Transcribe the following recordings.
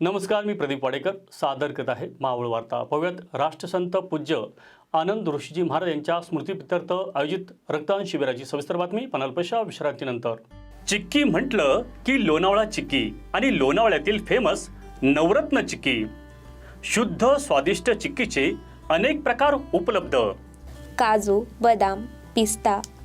नमस्कार मी प्रदीप वाडेकर. सादर करत आहे मावळ वार्ता. पाहूयात राष्ट्रसंत पूज्य आनंद ऋषीजी महाराज यांच्या स्मृतीप्रित्यर्थ आयोजित रक्तदान शिबिराची सविस्तर बातमी पनालपेशा विश्रांतीनंतर. चिक्की म्हटलं की लोणावळा चिक्की आणि लोणावळ्यातील फेमस नवरत्न चिक्की. शुद्ध स्वादिष्ट चिक्कीचे अनेक प्रकार उपलब्ध. काजू बदाम पिस्ता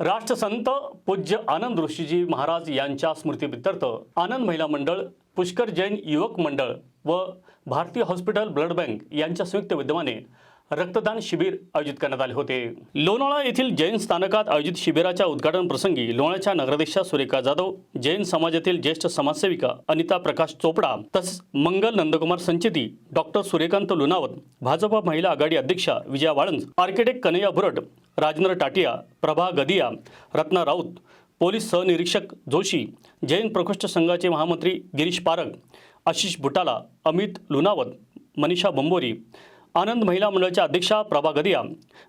राष्ट्रसंत पूज्य आनंद ऋषीजी महाराज यांच्या स्मृतीप्रित्यर्थ आनंद महिला मंडळ पुष्कर जैन युवक मंडळ व भारतीय हॉस्पिटल ब्लड बँक यांच्या संयुक्त विद्यमाने रक्तदान शिबिर आयोजित करण्यात आले होते. लोणावळा येथील जैन स्थानकात आयोजित शिबिराच्या उद्घाटन प्रसंगी लोणाच्या नगराध्यक्षा सुरेखा जाधव जैन समाजातील ज्येष्ठ समाजसेविका अनिता प्रकाश चोपडा तसेच मंगल नंदकुमार संचेती डॉक्टर सूर्यकांत लुनावत भाजपा महिला आघाडी अध्यक्षा विजया वाळंज आर्किटेक्ट कन्हैया भुरट राजेंद्र टाटिया प्रभा गदिया रत्ना राऊत पोलीस सहनिरीक्षक जोशी जैन प्रकोष्ठ संघाचे महामंत्री गिरीश पारग आशिष बुटाला अमित लुनावत मनीषा बंबोरी आनंद महिला मंडळाच्या अध्यक्षा प्रभा गदिया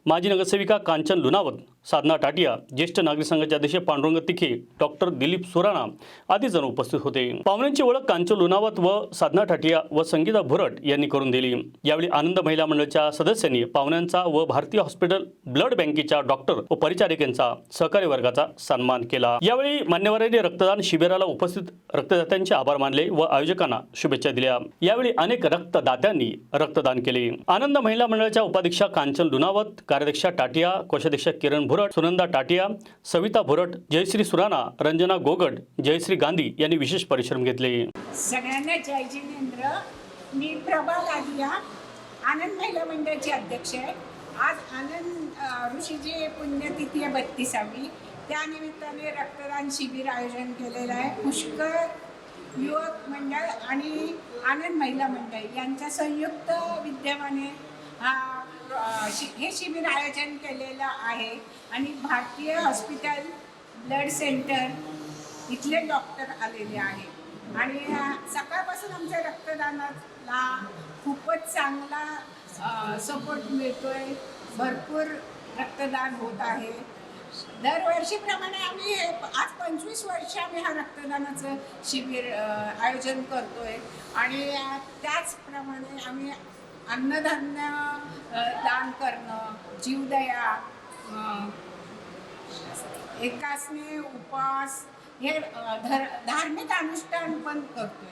माजी नगरसेविका कांचन लुनावत साधना टाटिया ज्येष्ठ नागरिक संघाचे अध्यक्ष पांडुरंग तिखे डॉक्टर दिलीप सुराणा आदी जण उपस्थित होते. पाहुण्यांची ओळख कांचन लुनावत व साधना टाटिया व संगीता भुरट यांनी करून दिली. यावेळी आनंद महिला मंडळाच्या सदस्यांनी पाहुण्यांचा व भारतीय हॉस्पिटल ब्लड बँकेच्या डॉक्टर व परिचारिकांचा सहकारी वर्गाचा सन्मान केला. यावेळी मान्यवरांनी रक्तदान शिबिराला उपस्थित रक्तदात्यांचे आभार मानले व आयोजकांना शुभेच्छा दिल्या. यावेळी अनेक रक्तदात्यांनी रक्तदान केले. आनंद महिला मंडळाच्या उपाध्यक्षा कांचन लुनावत कार्याध्यक्षा टाटिया कोषाध्यक्षा किरण भुरट सुनंदा टाटिया सविता भुरट जयश्री सुराणा रंजना गोगट जयश्री गांधी यांनी विशेष परिश्रम घेतले. सगळ्यांना जय जिनेंद्र. मी प्रभा लादिया आनंद महिला मंडळाची अध्यक्ष आहे. आज आनंद ऋषीजी ऋषीची पुण्यतिथी आहे बत्तीसावी. त्यानिमित्ताने रक्तदान शिबिर आयोजन केलेलं आहे. पुष्कर युवक मंडळ आणि आनंद महिला मंडळ यांच्या संयुक्त विद्यमाने हा हे शिबिर आयोजन केलेलं आहे आणि भारतीय हॉस्पिटल ब्लड सेंटर इथले डॉक्टर आलेले आहेत आणि सकाळपासून आमच्या रक्तदानाला खूपच चांगला सपोर्ट मिळतोय. भरपूर रक्तदान होत आहे. दरवर्षीप्रमाणे आम्ही हे आज पंचवीस वर्ष आम्ही हा रक्तदानाचं शिबिर आयोजन आयोजन करतोय. आणि त्याचप्रमाणे आम्ही अन्नधान्य दान करणं जीवदया एकासने उपवास हे धर धार्मिक अनुष्ठान पण करतोय.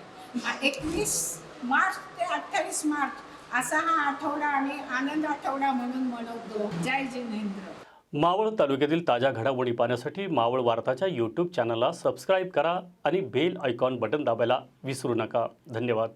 एकवीस मार्च ते अठ्ठावीस मार्च असा हा आठवडा आम्ही आनंद आठवडा म्हणून मनवतो. जय जिनेंद्र. मावळ तालुक्यातील ताज्या घडामोडी पाहण्यासाठी मावळ वार्ताच्या यूट्यूब चॅनलला सबस्क्राईब करा आणि बेल आयकॉन बटन दाबायला विसरू नका. धन्यवाद.